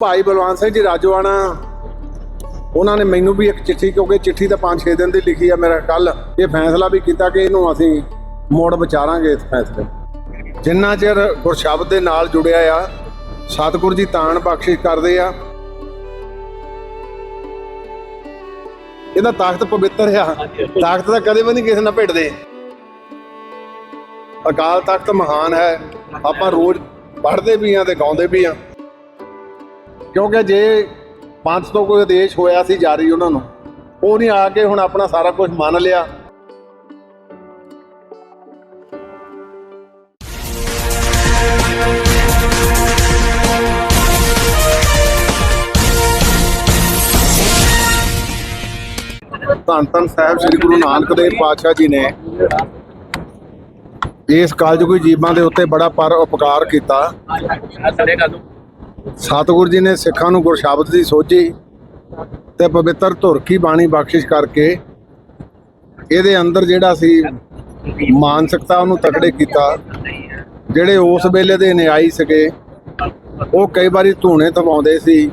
ਭਾਈ ਬਲਵੰਤ ਸਿੰਘ ਜੀ ਰਾਜੋਆਣਾ ਉਹਨਾਂ ਨੇ ਮੈਨੂੰ ਵੀ ਇੱਕ ਚਿੱਠੀ ਕਿਉਂਕਿ ਚਿੱਠੀ ਤਾਂ 5-6 ਦਿਨ ਦੀ ਲਿਖੀ ਆ ਮੇਰਾ ਕੱਲ। ਇਹ ਫੈਸਲਾ ਵੀ ਕੀਤਾ ਕਿ ਇਹਨੂੰ ਅਸੀਂ ਮੋੜ ਵਿਚਾਰਾਂਗੇ ਇਸ ਫੈਸਲੇ। ਜਿੰਨਾ ਚਿਰ ਗੁਰਸ਼ਬਦ ਦੇ ਨਾਲ ਜੁੜਿਆ ਆ ਸਤਿਗੁਰ ਜੀ ਤਾਣ ਬਖਸ਼ਿਸ਼ ਕਰਦੇ ਆ। ਇਹਦਾ ਤਾਕਤ ਪਵਿੱਤਰ ਆ। ਤਾਕਤ ਤਾਂ ਕਦੇ ਵੀ ਨਹੀਂ ਕਿਸੇ ਨਾਲ ਭਿੜਦੇ। ਅਕਾਲ ਤਖਤ ਮਹਾਨ ਹੈ। ਆਪਾਂ ਰੋਜ਼ ਪੜ੍ਹਦੇ ਵੀ ਆ ਤੇ ਗਾਉਂਦੇ ਵੀ ਆ। ਕਿਉਂਕਿ ਜੇ ਪੰਥ ਤੋਂ ਕੋਈ ਆਦੇਸ਼ ਹੋਇਆ ਸੀ ਜਾਰੀ ਉਹਨਾਂ ਨੂੰ, ਉਹ ਨਹੀਂ ਆ ਕੇ ਹੁਣ ਆਪਣਾ ਸਾਰਾ ਕੁਝ ਮੰਨ ਲਿਆ। ਧੰਨ ਧੰਨ ਸਾਹਿਬ, ਸ੍ਰੀ ਗੁਰੂ ਨਾਨਕ ਦੇਵ ਪਾਤਸ਼ਾਹ ਜੀ ਨੇ ਇਸ ਕਾਲਜ ਕਾਲਜੁਗੀ ਜੀਵਾਂ ਦੇ ਉੱਤੇ ਬੜਾ ਪਰ ਉਪਕਾਰ ਕੀਤਾ। ਸਤਿਗੁਰੂ ਜੀ ਨੇ ਸਿੱਖਾਂ ਨੂੰ ਗੁਰਸ਼ਬਦ ਦੀ ਸੋਝੀ ਤੇ ਪਵਿੱਤਰ ਧੁਰ ਕੀ ਬਾਣੀ ਬਖਸ਼ਿਸ਼ ਕਰਕੇ ਇਹਦੇ ਅੰਦਰ ਜਿਹੜਾ ਸੀ ਮਾਨਸਿਕਤਾ ਉਹਨੂੰ ਤਕੜੇ ਕੀਤਾ। ਜਿਹੜੇ ਉਸ ਵੇਲੇ ਦੇ ਨਿਆਈ ਸੀਗੇ, ਉਹ ਕਈ ਵਾਰੀ ਧੂਣੇ ਤਵਾਉਂਦੇ ਸੀ,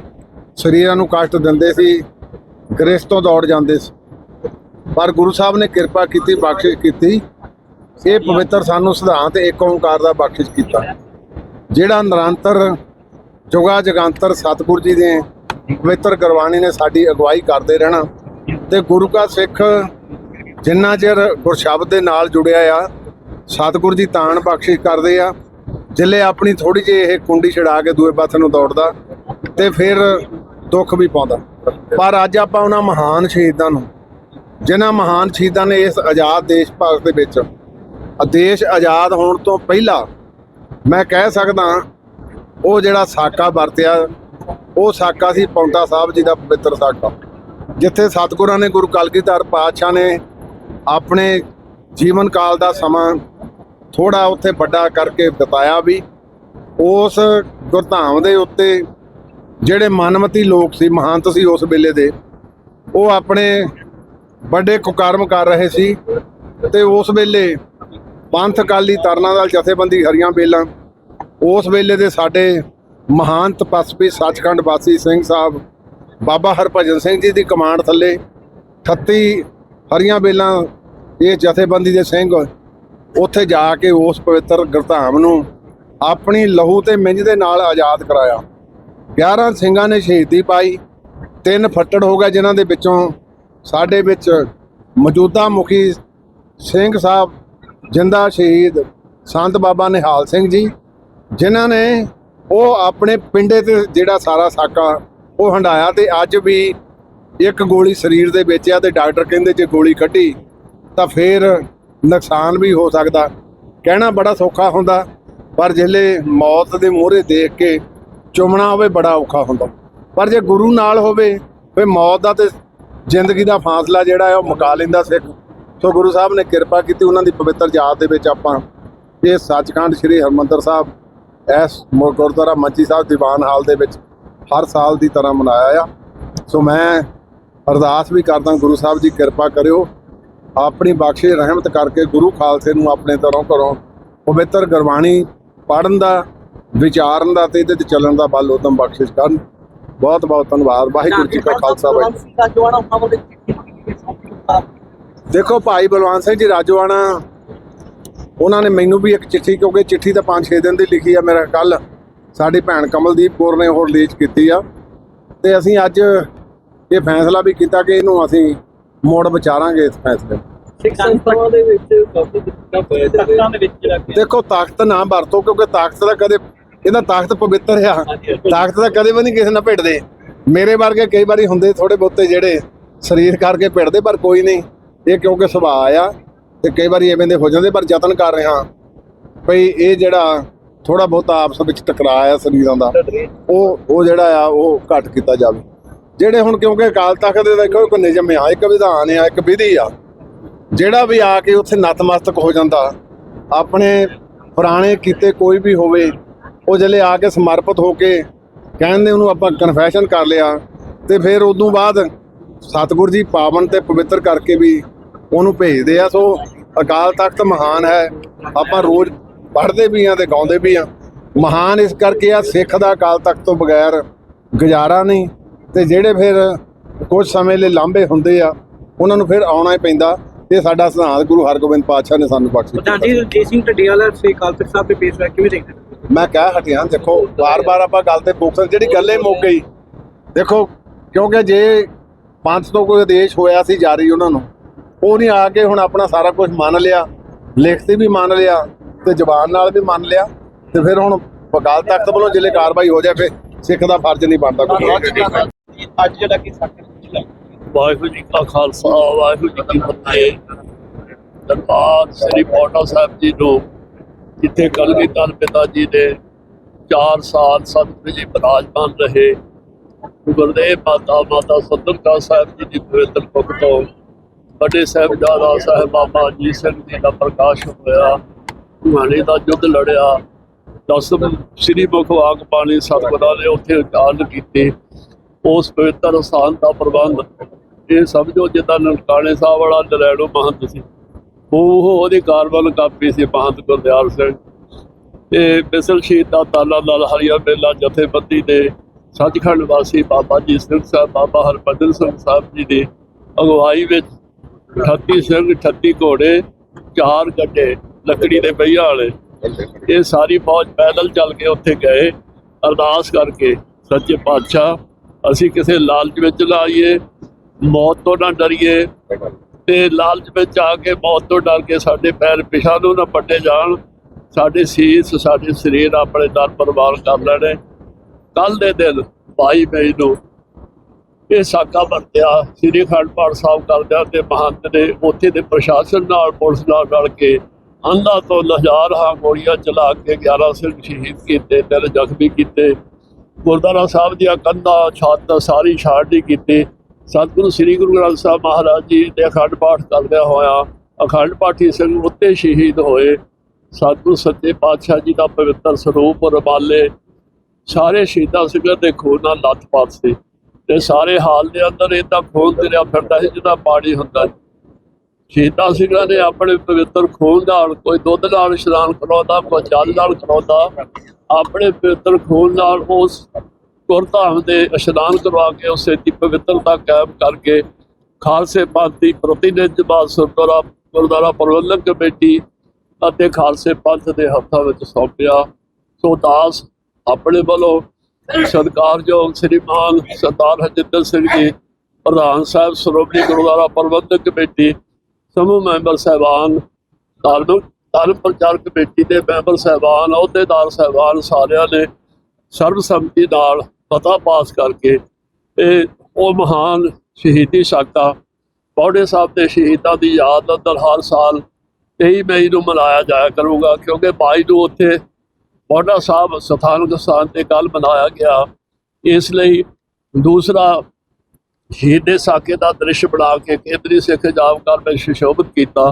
ਸਰੀਰਾਂ ਨੂੰ ਕਸ਼ਟ ਦਿੰਦੇ ਸੀ ਗ੍ਰਸਤ ਤੋਂ ਦੌੜ ਜਾਂਦੇ ਸੀ। ਪਰ ਗੁਰੂ ਸਾਹਿਬ ਨੇ ਕਿਰਪਾ ਕੀਤੀ, ਬਖਸ਼ਿਸ਼ ਕੀਤੀ। ਇਹ ਪਵਿੱਤਰ ਸਾਨੂੰ ਸਿਧਾਂਤ ਏਕ ਓੰਕਾਰ ਦਾ ਬਖਸ਼ਿਸ਼ ਕੀਤਾ। ਜਿਹੜਾ ਨਿਰੰਤਰ ਜੁਗਾ ਜਗੰਤਰ ਸਤਿਗੁਰੂ ਜੀ ਦੇ ਪਵਿੱਤਰ ਗੁਰਬਾਣੀ ਨੇ ਸਾਡੀ ਅਗਵਾਈ ਕਰਦੇ ਰਹਿਣਾ ਤੇ ਗੁਰੂ ਕਾ ਸਿੱਖ ਜਿੰਨਾ ਚਿਰ ਗੁਰਸ਼ਬਦ ਦੇ ਨਾਲ ਜੁੜਿਆ ਆ, ਸਤਿਗੁਰੂ ਜੀ ਤਾਣ ਬਖਸ਼ਿਸ਼ ਕਰਦੇ ਆ, ਜਿੱਲੇ ਆਪਣੀ ਥੋੜੀ ਜਿਹੀ ਇਹ ਕੁੰਡੀ ਛਡਾ ਕੇ ਦੂਏ ਪਾਸੇ ਨੂੰ ਦੌੜਦਾ ਤੇ ਫਿਰ ਦੁੱਖ ਵੀ ਪਾਉਂਦਾ। ਪਰ ਅੱਜ ਆਪਾਂ ਉਹਨਾਂ ਮਹਾਨ ਸ਼ਹੀਦਾਂ ਨੂੰ, ਜਿਨ੍ਹਾਂ ਮਹਾਨ ਸ਼ਹੀਦਾਂ ਨੇ ਇਸ ਆਜ਼ਾਦ ਦੇਸ਼ ਭਾਰਤ ਦੇ ਵਿੱਚ ਦੇਸ਼ ਆਜ਼ਾਦ ਹੋਣ ਤੋਂ ਪਹਿਲਾਂ ਮੈਂ ਕਹਿ ਸਕਦਾ ਉਹ ਜਿਹੜਾ ਸਾਕਾ ਵਰਤਿਆ, ਉਹ ਸਾਕਾ ਸੀ ਪੌਂਟਾ ਸਾਹਿਬ ਜੀ ਦਾ ਪਵਿੱਤਰ ਸਾਕਾ। ਜਿੱਥੇ ਸਤਿਗੁਰਾਂ ਨੇ ਗੁਰੂ ਕਲਗੀਧਰ ਪਾਤਸ਼ਾਹ ਨੇ ਆਪਣੇ ਜੀਵਨ ਕਾਲ ਦਾ ਸਮਾਂ ਥੋੜਾ ਉੱਥੇ ਵੱਡਾ ਕਰਕੇ ਬਿਤਾਇਆ ਵੀ, ਉਸ ਗੁਰਧਾਮ ਦੇ ਉੱਤੇ ਜਿਹੜੇ ਮਨਮਤੀ ਲੋਕ ਸੀ, ਮਹੰਤ ਸੀ ਉਸ ਵੇਲੇ ਦੇ, ਉਹ ਆਪਣੇ ਵੱਡੇ ਕੁਕਰਮ ਕਰ ਰਹੇ ਸੀ ਤੇ ਉਸ ਵੇਲੇ ਪੰਥ ਕਾਲੀ ਤਰਨਾ ਦਲ ਜਥੇਬੰਦੀ ਹਰੀਆਂ ਬੇਲਾਂ ਉਸ ਵੇਲੇ ਦੇ ਸਾਡੇ ਮਹਾਨ ਤਪਸਵੀ ਸੱਚਖੰਡ ਵਾਸੀ ਸਿੰਘ ਸਾਹਿਬ, ਬਾਬਾ ਹਰਭਜਨ ਸਿੰਘ ਜੀ ਦੀ ਕਮਾਂਡ ਥੱਲੇ 38 ਹਰੀਆਂ ਬੇਲਾਂ ਇਹ ਜਥੇਬੰਦੀ ਦੇ ਸਿੰਘ ਉੱਥੇ ਜਾ ਕੇ ਉਸ ਪਵਿੱਤਰ ਗੁਰਧਾਮ ਨੂੰ ਆਪਣੀ ਲਹੂ ਤੇ ਮਿੰਝ ਦੇ ਨਾਲ ਆਜ਼ਾਦ ਕਰਾਇਆ। 11 ਸਿੰਘਾਂ ਨੇ ਸ਼ਹੀਦੀ ਪਾਈ, ਤਿੰਨ ਫੱਟੜ ਹੋ ਗਏ ਜਿਨ੍ਹਾਂ ਦੇ ਵਿੱਚੋਂ ਸਾਡੇ ਵਿੱਚ ਮੌਜੂਦਾ ਮੁਖੀ ਸਿੰਘ ਸਾਹਿਬ, ਜਿੰਦਾ ਸ਼ਹੀਦ ਸੰਤ ਬਾਬਾ ਨਿਹਾਲ ਸਿੰਘ ਜੀ ਜਿਨ੍ਹਾਂ ਨੇ ਉਹ ਆਪਣੇ ਪਿੰਡੇ ਤੇ ਜਿਹੜਾ ਸਾਰਾ ਸਾਕਾ ਉਹ ਹੰਡਾਇਆ ਤੇ ਅੱਜ ਵੀ ਇੱਕ ਗੋਲੀ ਸਰੀਰ ਦੇ ਵਿੱਚ ਆ ਤੇ ਡਾਕਟਰ ਕਹਿੰਦੇ ਜੇ ਗੋਲੀ ਕੱਢੀ ਤਾਂ ਫੇਰ ਨੁਕਸਾਨ ਵੀ ਹੋ ਸਕਦਾ। ਕਹਿਣਾ ਬੜਾ ਸੌਖਾ ਹੁੰਦਾ, ਪਰ ਜਿਹੜੇ ਮੌਤ ਦੇ ਮੂਹਰੇ ਦੇਖ ਕੇ ਚੁੰਮਣਾ ਹੋਵੇ ਬੜਾ ਔਖਾ ਹੁੰਦਾ। ਪਰ ਜੇ ਗੁਰੂ ਨਾਲ ਹੋਵੇ ਫੇ ਮੌਤ ਦਾ ਤੇ ਜ਼ਿੰਦਗੀ ਦਾ ਫਾਸਲਾ ਜਿਹੜਾ ਹੈ ਉਹ ਮੁਕਾ ਲੈਂਦਾ ਸਿੱਖ। ਸੋ ਗੁਰੂ ਸਾਹਿਬ ਨੇ ਕਿਰਪਾ ਕੀਤੀ ਉਹਨਾਂ ਦੀ ਪਵਿੱਤਰ ਯਾਦ ਦੇ ਵਿੱਚ ਆਪਾਂ ਇਹ ਸੱਚਖੰਡ ਸ੍ਰੀ ਹਰਮੰਦਰ ਸਾਹਿਬ ਇਸ ਗੁਰਦੁਆਰਾ ਮੰਚੀ ਸਾਹਿਬ ਦੀਵਾਨ ਹਾਲ ਦੇ ਵਿੱਚ ਹਰ ਸਾਲ ਦੀ ਤਰ੍ਹਾਂ ਮਨਾਇਆ ਆ। ਸੋ ਮੈਂ ਅਰਦਾਸ ਵੀ ਕਰਦਾ ਗੁਰੂ ਸਾਹਿਬ ਜੀ ਕਿਰਪਾ ਕਰਿਓ। ਆਪਣੀ ਬਖਸ਼ਿਸ਼ ਰਹਿਮਤ ਕਰਕੇ ਗੁਰੂ ਖਾਲਸੇ ਨੂੰ ਆਪਣੇ ਤਰੋਂ ਘਰੋਂ ਪਵਿੱਤਰ ਗੁਰਬਾਣੀ ਪੜਨ ਦਾ ਵਿਚਾਰਨ ਦਾ ਤੇ ਇਹਦੇ ਤੇ ਚੱਲਣ ਦਾ ਬਲ ਉਦਮ ਬਖਸ਼ਿਸ਼ ਕਰਨ। ਬਹੁਤ ਬਹੁਤ ਧੰਨਵਾਦ। ਵਾਹਿਗੁਰੂ ਜੀ ਕਾ ਖਾਲਸਾ ਵਾਹਿਗੁਰੂ ਦੇਖੋ ਭਾਈ ਬਲਵੰਤ ਸਿੰਘ ਜੀ ਰਾਜੋਆਣਾ ਉਹਨਾਂ ਨੇ ਮੈਨੂੰ ਵੀ ਇੱਕ ਚਿੱਠੀ ਕਿਉਂਕਿ ਚਿੱਠੀ ਤਾਂ 5-6 ਦਿਨ ਦੀ ਲਿਖੀ ਆ ਮੇਰਾ ਕੱਲ। ਸਾਡੀ ਭੈਣ ਕਮਲਦੀਪ ਕੌਰ ਨੇ ਹੋਰ ਰਿਲੀਜ਼ ਕੀਤੀ ਆ। ਤੇ ਅਸੀਂ ਅੱਜ ਇਹ ਫੈਸਲਾ ਵੀ ਕੀਤਾ ਕਿ ਇਹਨੂੰ ਅਸੀਂ ਮੋੜ ਵਿਚਾਰਾਂਗੇ ਇਸ ਫੈਸਲੇ ਨੂੰ। ਸਿੱਖ ਸੰਸਥਾਵਾਂ ਦੇ ਵਿੱਚ ਕਾਫੀ ਦਿੱਕਤਾਂ ਪੈ ਤਖਤਾਂ ਦੇ ਵਿੱਚ ਜਿਹੜਾ ਕਿ ਦੇਖੋ ਤਾਕਤ ਨਾ ਵਰਤੋ ਕਿਉਂਕਿ ਤਾਕਤ ਦਾ ਕਦੇ ਇਹਦਾ ਤਾਕਤ ਪਵਿੱਤਰ ਆ। ਤਾਕਤ ਦਾ ਕਦੇ ਵੀ ਨਹੀਂ ਕਿਸੇ ਨਾਲ ਭਿੜਦੇ। ਮੇਰੇ ਵਰਗੇ ਕਈ ਵਾਰੀ ਹੁੰਦੇ ਥੋੜੇ ਬਹੁਤੇ ਜਿਹੜੇ ਸਰੀਰ ਕਰਕੇ ਭਿੜਦੇ ਪਰ ਕੋਈ ਨਹੀਂ। ਇਹ ਕਿਉਂਕਿ ਸੁਭਾਅ ਆ। ਤੇ ਕਈ ਵਾਰੀ ਐਵੇਂ ਦੇ ਹੋ ਜਾਂਦੇ, ਪਰ ਯਤਨ ਕਰ ਰਿਹਾ। ਭਈ ਇਹ ਜਿਹੜਾ ਥੋੜਾ ਬਹੁਤਾ ਆਪਸ ਵਿੱਚ ਟਕਰਾਅ ਆ ਸਰੀਰਾਂ ਦਾ, ਉਹ ਉਹ ਜਿਹੜਾ ਆ, ਉਹ ਘੱਟ ਕੀਤਾ ਜਾਵੇ। ਜਿਹੜੇ ਹੁਣ ਕਿਉਂਕਿ ਅਕਾਲ ਤਖਤ ਦੇ ਦੇਖੋ, ਇੱਕ ਨਿਯਮ ਆ, ਇੱਕ ਵਿਧਾਨ ਆ, ਇੱਕ ਵਿਧੀ ਆ। ਜਿਹੜਾ ਵੀ ਆ ਕੇ ਉੱਥੇ ਨਤਮਸਤਕ ਹੋ ਜਾਂਦਾ, ਆਪਣੇ ਪੁਰਾਣੇ ਕੀਤੇ ਕੋਈ ਵੀ ਹੋਵੇ, ਉਹ ਜਲੇ ਆ ਕੇ ਸਮਰਪਿਤ ਹੋ ਕੇ ਕਹਿੰਦੇ ਉਹਨੂੰ ਆਪਾਂ ਕਨਫੈਸ਼ਨ ਕਰ ਲਿਆ, ਤੇ ਫਿਰ ਉਦੋਂ ਬਾਅਦ ਸਤਿਗੁਰੂ ਜੀ ਪਾਵਨ ਤੇ ਪਵਿੱਤਰ ਕਰਕੇ ਵੀ ਉਹਨੂੰ ਭੇਜਦੇ ਆ। ਸੋ ਅਕਾਲ ਤਖਤ ਮਹਾਨ ਹੈ। ਆਪਾਂ ਰੋਜ਼ ਪੜ੍ਹਦੇ ਵੀ ਆ ਤੇ ਗਾਉਂਦੇ ਵੀ ਆ ਮਹਾਨ ਇਸ ਕਰਕੇ ਆ ਸਿੱਖ ਦਾ ਅਕਾਲ ਤਖਤ ਤੋਂ ਬਗੈਰ ਗੁਜ਼ਾਰਾ ਨਹੀਂ। ਤੇ ਜਿਹੜੇ ਫਿਰ ਕੁਝ ਸਮੇਂ ਲਈ ਲਾਂਭੇ ਹੁੰਦੇ ਆ ਉਹਨਾਂ ਨੂੰ ਫਿਰ ਆਉਣਾ ਹੀ ਪੈਂਦਾ। ਇਹ ਸਾਡਾ ਸਿਧਾਂਤ ਗੁਰੂ ਹਰਗੋਬਿੰਦ ਪਾਤਸ਼ਾਹ ਨੇ ਸਾਨੂੰ ਪ੍ਰਧਾਨ ਜੀ ਰਣਜੀਤ ਸਿੰਘ ਢੱਡੀਵਾਲ ਸ੍ਰੀ ਅਕਾਲ ਤਖਤ ਸਾਹਿਬ ਦੇ ਪੇਸ਼ ਕਿਵੇਂ ਦੇਖਦੇ? ਮੈਂ ਕਹਿ ਹਟਿਆ ਦੇਖੋ ਵਾਰ-ਵਾਰ ਆਪਾਂ ਗੱਲ ਤੇ ਫੋਕਸ ਜਿਹੜੀ ਗੱਲ ਮੁੱਕ ਗਈ। ਦੇਖੋ ਕਿਉਂਕਿ ਜੇ ਪੰਥ ਤੋਂ ਕੋਈ ਆਦੇਸ਼ ਹੋਇਆ ਸੀ ਜਾਰੀ ਉਹਨਾਂ ਨੂੰ ਉਹ ਨਹੀਂ ਆ ਕੇ ਹੁਣ ਆਪਣਾ ਸਾਰਾ ਕੁਝ ਮੰਨ ਲਿਆ ਲਿਖਤੀ ਵੀ ਮੰਨ ਲਿਆ ਤੇ ਜ਼ਬਾਨ ਨਾਲ ਵੀ ਮੰਨ ਲਿਆ ਤੇ ਫਿਰ ਹੁਣ ਅਕਾਲ ਤਖਤ ਵੱਲੋਂ ਜਿਹੜੇ ਕਾਰਵਾਈ ਹੋ ਜਾਏ ਫਿਰ ਸਿੱਖ ਦਾ ਫਰਜ਼ ਨਹੀਂ ਬਣਦਾ ਕੋਈ। ਅੱਜ ਜਿਹੜਾ ਕਿ ਵਾਹਿਗੁਰੂ ਜੀ ਕਾ ਖਾਲਸਾ ਵਾਹਿਗੁਰੂ ਜੀ ਕੀ ਫਤਿਹ। ਦਰਬਾਰ ਸ੍ਰੀ ਪੌਂਟਾ ਸਾਹਿਬ ਜੀ ਨੂੰ ਜਿੱਥੇ ਕਲਗੀਧਰ ਪਿਤਾ ਜੀ ਨੇ 4 ਸਾਲ ਸਤਿਗੁਰੂ ਜੀ ਬਿਰਾਜਮਾਨ ਰਹੇ। ਗੁਰਦੇਵ ਮਾਤਾ ਮਾਤਾ ਸਤਿਗੁਰੂ ਸਾਹਿਬ ਜੀ ਦੀ ਪਵਿੱਤਰ ਕੁੱਖ ਤੋਂ ਵੱਡੇ ਸਾਹਿਬਜ਼ਾਦਾ ਸਾਹਿਬ ਬਾਬਾ ਅਜੀਤ ਸਿੰਘ ਜੀ ਦਾ ਪ੍ਰਕਾਸ਼ ਹੋਇਆ ਗੁਹਾਣੇ ਦਾ ਯੁੱਧ ਲੜਿਆ। ਦਸਮ ਸ੍ਰੀ ਮੁਖ ਵਾਕ ਪਾਣੀ ਸਤਿਗੁਰਾਂ ਨੇ ਉੱਥੇ ਉਚਾਰਨ ਕੀਤੇ। ਉਸ ਪਵਿੱਤਰ ਸਥਾਨ ਦਾ ਪ੍ਰਬੰਧ। ਇਹ ਸਮਝੋ ਜਿੱਦਾਂ ਨਨਕਾਣੇ ਸਾਹਿਬ ਵਾਲਾ ਨਰੈਣੋ ਮਹੰਤ ਸੀ। ਉਹ ਉਹਦੀ ਕਾਰਬਨ ਕਾਪੀ ਸੀ ਮਹੰਤ ਗੁਰਦਿਆਲ ਸਿੰਘ। ਤੇ ਬਿਸਲ ਸ਼ਹੀਦ ਦਾ ਤਾਲਾ ਲਾਲ ਹਰੀਆ ਮੇਲਾ ਜਥੇਬੰਦੀ ਦੇ ਸੱਚਖੰਡ ਵਾਸੀ ਬਾਬਾ ਜੀ ਸਿੰਘ ਸਾਹਿਬ, ਬਾਬਾ ਹਰਭਜਨ ਸਿੰਘ ਸਾਹਿਬ ਜੀ ਦੀ ਅਗਵਾਈ ਵਿੱਚ 38 ਸਿੰਘ 38 ਘੋੜੇ, ਚਾਰ ਗੱਡੇ, ਲੱਕੜੀ ਦੇ ਪਹੀਆਂ ਵਾਲੇ। ਇਹ ਸਾਰੀ ਫੌਜ ਪੈਦਲ ਚੱਲ ਕੇ ਉੱਥੇ ਗਏ, ਅਰਦਾਸ ਕਰਕੇ, ਸੱਚੇ ਪਾਤਸ਼ਾਹ, ਅਸੀਂ ਕਿਸੇ ਲਾਲਚ ਵਿੱਚ ਨਾ ਆਈਏ, ਮੌਤ ਤੋਂ ਨਾ ਡਰੀਏ, ਤੇ ਲਾਲਚ ਵਿੱਚ ਆ ਕੇ ਮੌਤ ਤੋਂ ਡਰ ਕੇ ਸਾਡੇ ਪੈਰ ਪਿਛਾ ਨੂੰ ਨਾ ਪੱਟੇ ਜਾਣ, ਸਾਡੇ ਸੀਸ, ਸਾਡੇ ਸਰੀਰ ਆਪਣੇ ਦਰ ਪਰਵਾਰ ਕਰ ਲੈਣੇ। ਕੱਲ ਦੇ ਦਿਨ 22 ਮਈ ਨੂੰ ਇਹ ਸਾਕਾ ਵਰਤਿਆ, ਸ੍ਰੀ ਅਖੰਡ ਪਾਠ ਸਾਹਿਬ ਕਰਦਿਆਂ ਤੇ ਮਹੰਤ ਨੇ ਉੱਥੇ ਦੇ ਪ੍ਰਸ਼ਾਸਨ ਨਾਲ, ਪੁਲਿਸ ਨਾਲ ਰਲ ਕੇ ਅੰਧਾ ਤੋਂ ਹਜ਼ਾਰ ਹਾਂ ਗੋਲੀਆਂ ਚਲਾ ਕੇ 11 ਸਿੰਘ ਸ਼ਹੀਦ ਕੀਤੇ, ਤਿੰਨ ਜ਼ਖਮੀ ਕੀਤੇ। ਗੁਰਦੁਆਰਾ ਸਾਹਿਬ ਦੀਆਂ ਕੰਧਾਂ, ਛੱਤ ਸਾਰੀ ਛਾੜਨੀ ਕੀਤੀ। ਸਤਿਗੁਰੂ, ਸ੍ਰੀ ਗੁਰੂ ਗ੍ਰੰਥ ਸਾਹਿਬ ਮਹਾਰਾਜ ਜੀ ਦੇ ਅਖੰਡ ਪਾਠ ਕਰਦਿਆਂ ਹੋਇਆ ਅਖੰਡ ਪਾਠੀ ਸਿੰਘ ਉੱਤੇ ਸ਼ਹੀਦ ਹੋਏ। ਸਤਿਗੁਰੂ, ਸੱਚੇ ਪਾਤਸ਼ਾਹ ਜੀ ਦਾ ਪਵਿੱਤਰ ਸਰੂਪ ਰਬਾਲੇ ਸਾਰੇ ਸ਼ਹੀਦਾਂ ਸਿੰਘਾਂ ਦੇ ਖੂਨ ਨਾਲ ਲੱਥਪੱਥ ਸੀ ਤੇ ਸਾਰੇ ਹਾਲ ਦੇ ਅੰਦਰ ਇਹ ਤਾਂ ਖੂਨ ਤੇਰਿਆ ਫਿਰਦਾ ਸੀ ਜਿਹਦਾ ਪਾਣੀ ਹੁੰਦਾ ਸ਼ਹੀਦਾਂ ਸਿੰਘਾਂ ਨੇ ਆਪਣੇ ਪਵਿੱਤਰ ਖੂਨ ਨਾਲ ਕੋਈ ਦੁੱਧ ਨਾਲ ਇਸ਼ਨਾਨ ਕਰਾਉਂਦਾ, ਕੋਈ ਜਲ ਨਾਲ ਕਰਾਉਂਦਾ, ਆਪਣੇ ਪਵਿੱਤਰ ਖੂਨ ਨਾਲ ਉਸ ਗੁਰਧਾਮ ਦੇ ਇਸ਼ਨਾਨ ਕਰਵਾ ਕੇ ਉਸੇ ਦੀ ਪਵਿੱਤਰਤਾ ਕਾਇਮ ਕਰਕੇ ਖਾਲਸੇ ਪੰਥ ਦੀ ਪ੍ਰਤੀਨਿਧ ਬਾਦ ਸਰਦਾਰਾ ਗੁਰਦੁਆਰਾ ਪ੍ਰਬੰਧਕ ਕਮੇਟੀ ਅਤੇ ਖਾਲਸੇ ਪੰਥ ਦੇ ਹੱਥਾਂ ਵਿੱਚ ਸੌਂਪਿਆ। ਸੋ ਦਾਸ ਆਪਣੇ ਵੱਲੋਂ ਸਤਿਕਾਰਯੋਗ ਸ੍ਰੀਮਾਨ ਸਰਦਾਰ ਹਰਜਿੰਦਰ ਸਿੰਘ ਜੀ, ਪ੍ਰਧਾਨ ਸਾਹਿਬ, ਸ਼੍ਰੋਮਣੀ ਗੁਰਦੁਆਰਾ ਪ੍ਰਬੰਧਕ ਕਮੇਟੀ, ਸਮੂਹ ਮੈਂਬਰ ਸਹਿਬਾਨ, ਧਾਰਮਿਕ, ਧਰਮ ਪ੍ਰਚਾਰ ਕਮੇਟੀ ਦੇ ਮੈਂਬਰ ਸਹਿਬਾਨ, ਅਹੁਦੇਦਾਰ ਸਹਿਬਾਨ ਸਾਰਿਆਂ ਨੇ ਸਰਬਸੰਮਤੀ ਨਾਲ ਪਤਾ ਪਾਸ ਕਰਕੇ ਇਹ ਉਹ ਮਹਾਨ ਸ਼ਹੀਦੀ ਸਾਕਾ ਪੌੜੇ ਸਾਹਿਬ ਦੇ ਸ਼ਹੀਦਾਂ ਦੀ ਯਾਦ ਅੰਦਰ ਹਰ ਸਾਲ 23 ਮਈ ਨੂੰ ਮਨਾਇਆ ਜਾਇਆ ਕਰੂਗਾ, ਕਿਉਂਕਿ ਬਾਈ ਨੂੰ ਉੱਥੇ ਪੌੜਾ ਸਾਹਿਬ ਸਥਾਨਕ ਸਥਾਨ ਤੇ ਕੱਲ ਮਨਾਇਆ ਗਿਆ। ਇਸ ਲਈ ਦੂਸਰਾ ਸ਼ਹੀਦੇ ਸਾਕੇ ਦਾ ਦ੍ਰਿਸ਼ ਬਣਾ ਕੇ ਕੇਂਦਰੀ ਸਿੱਖ ਜਾਬਕਾਰ ਵਿੱਚ ਸੁਸ਼ੋਭਿਤ ਕੀਤਾ।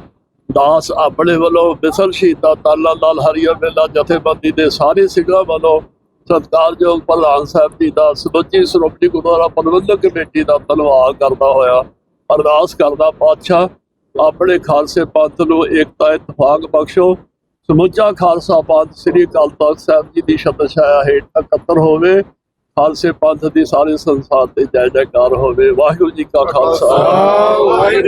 ਦਾਸ ਆਪਣੇ ਵੱਲੋਂ ਬਿਸਲ ਸ਼ਹੀਦਾਂ ਤਾਲਾ ਲਾਲ ਹਰੀਆ ਮੇਲਾ ਜਥੇਬੰਦੀ ਦੇ ਸਾਰੇ ਸਿੰਘਾਂ ਵੱਲੋਂ ਸਤਿਕਾਰਯੋਗ ਪ੍ਰਧਾਨ ਸਾਹਿਬ ਜੀ ਦਾ ਸਮੁੱਚੀ ਸ਼੍ਰੋਮਣੀ ਗੁਰਦੁਆਰਾ ਪ੍ਰਬੰਧਕ ਕਮੇਟੀ ਦਾ ਧੰਨਵਾਦ ਕਰਦਾ ਹੋਇਆ। ਅਰਦਾਸ ਕਰਦਾ ਪਾਤਸ਼ਾਹ, ਆਪਣੇ ਖਾਲਸੇ ਪੰਥ ਨੂੰ ਏਕਤਾ ਇਤਫਾਕ ਬਖਸ਼ੋ। ਸਮੁੱਚਾ ਖਾਲਸਾ ਪੰਥ ਸ੍ਰੀ ਅਕਾਲ ਤਖਤ ਸਾਹਿਬ ਜੀ ਦੀ ਸ਼ਬਦ ਛਾਇਆ ਹੇਠ ਇਕੱਤਰ ਹੋਵੇ, ਖਾਲਸੇ ਪੰਥ ਦੀ ਸਾਰੇ ਸੰਸਾਰ ਤੇ ਜੈ ਜੈਕਾਰ ਹੋਵੇ। ਵਾਹਿਗੁਰੂ ਜੀ ਕਾ ਖਾਲਸਾ।